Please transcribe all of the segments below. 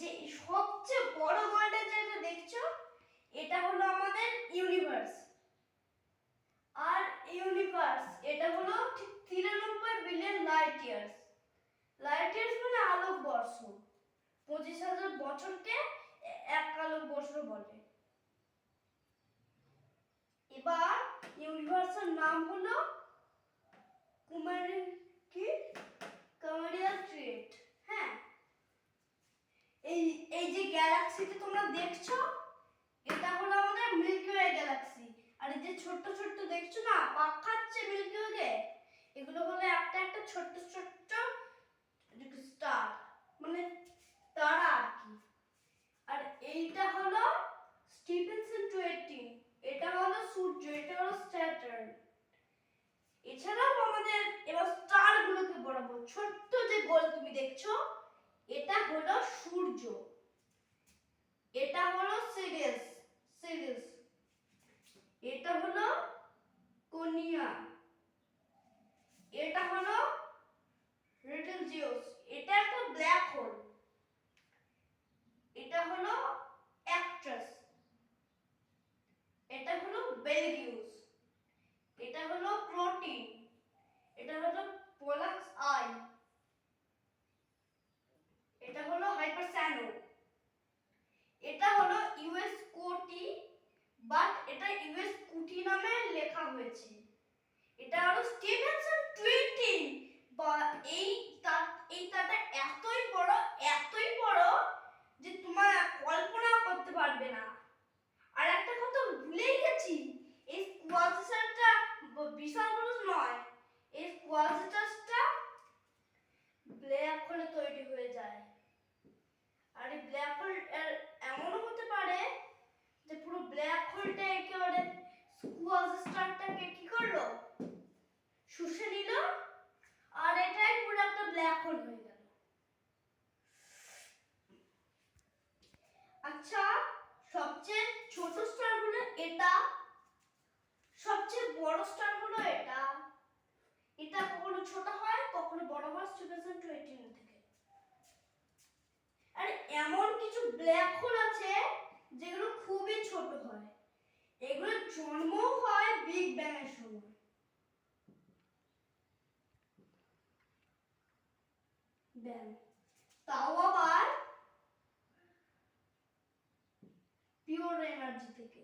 যে সবচেয়ে বড় গোলটা যেটা দেখছ, এটা হলো আমাদের ইউনিভার্স আর ইউনিভার্স এটা হলো ঠিক তিরানব্বই billion light years light years মানে আলোকবর্ষ পঁচিশ হাজার বছরকে এক আলোকবর্ষ বলে। এবার ইউনিভার্সের নাম হলো কুমারী গ্যালাক্সিতে তোমরা দেখছ? এটা হলো আমাদের মিল্কি ওয়ে গ্যালাক্সি আর এই যে ছোট্ট ছোট্ট দেখছ না, পাক খাচ্ছে মিল্কি ওয়ে এগুলো হলো একটা একটা ছোট্ট ছোট্ট স্টার মানে তারা আর কি। আর এইটা হলো স্টিফেনসন টোয়েন্টি এটা হলো সূর্য, এটা হলো স্যাটার্ন এছাড়াও আমাদের এবার স্টার গুলোকে বলব ছোট্ট যে গোল তুমি দেখছ, এটা হলো সূর্য। এটা হলো সিরিয়াস সিরিয়াস এটা হলো কোনিয়া। এটা হলো রিটল জিওস এটা একটা ব্ল্যাক হোল। এটা হলো অ্যাক্ট্রেস। এটা হলো বেলিউস এটা হলো প্রোটিন। এটা হলো পোলাক্স আই। এটা হলো হাইপারস্যানো ইউএস কোটি বাট এটা ইউএস কুটি নামে লেখা হয়েছে। এটা হলো স্টিভেনসন টুইটি বা এই তার, এই তারটা এতই বড় এতই বড় যে তোমার কল্পনা করতে পারবে না। আর একটা কথা ভুলেই গেছি, এই কোয়াজিসারটা বিশাল বড় নয় এই কোয়াজিটাসটা ব্ল্যাক হোলে তৈরি হয়ে যায় আর এই ব্ল্যাক হোল এমনও হতে পারে যে পুরো ব্ল্যাক হোলটা একেবারে কোয়াজিস্টারটাকে কি করল শুষে নিল আর এটাই পুরো একটা ব্ল্যাক হোল হয়ে গেল আচ্ছা সবচেয়ে ছোট স্টার হলো এটা সবচেয়ে বড় স্টার হলো এটা এটা কখনো ছোট কখনো বড় হয় স্টিভেনসন টোয়েন্টি থেকে। আর, এমন কিছু ব্ল্যাক হোল আছে যেগুলো খুবই ছোট হয়। এগুলো জন্ম হয় বিগ ব্যাং এর সময়। ব্যাং তাও আবার পিওর এনার্জি থেকে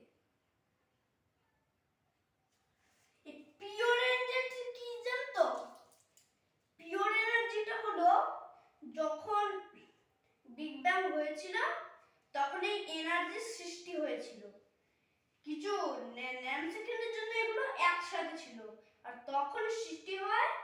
এই পিওর এনার্জি কি জানতো পিওর এনার্জিটা হলো যখন বিগ ব্যাং হয়েছিল, তখন এই এনার্জির সৃষ্টি হয়েছিল। কিছু ন্যানোসেকেন্ডের জন্য এগুলো একসাথে ছিল। আর তখন সৃষ্টি হয়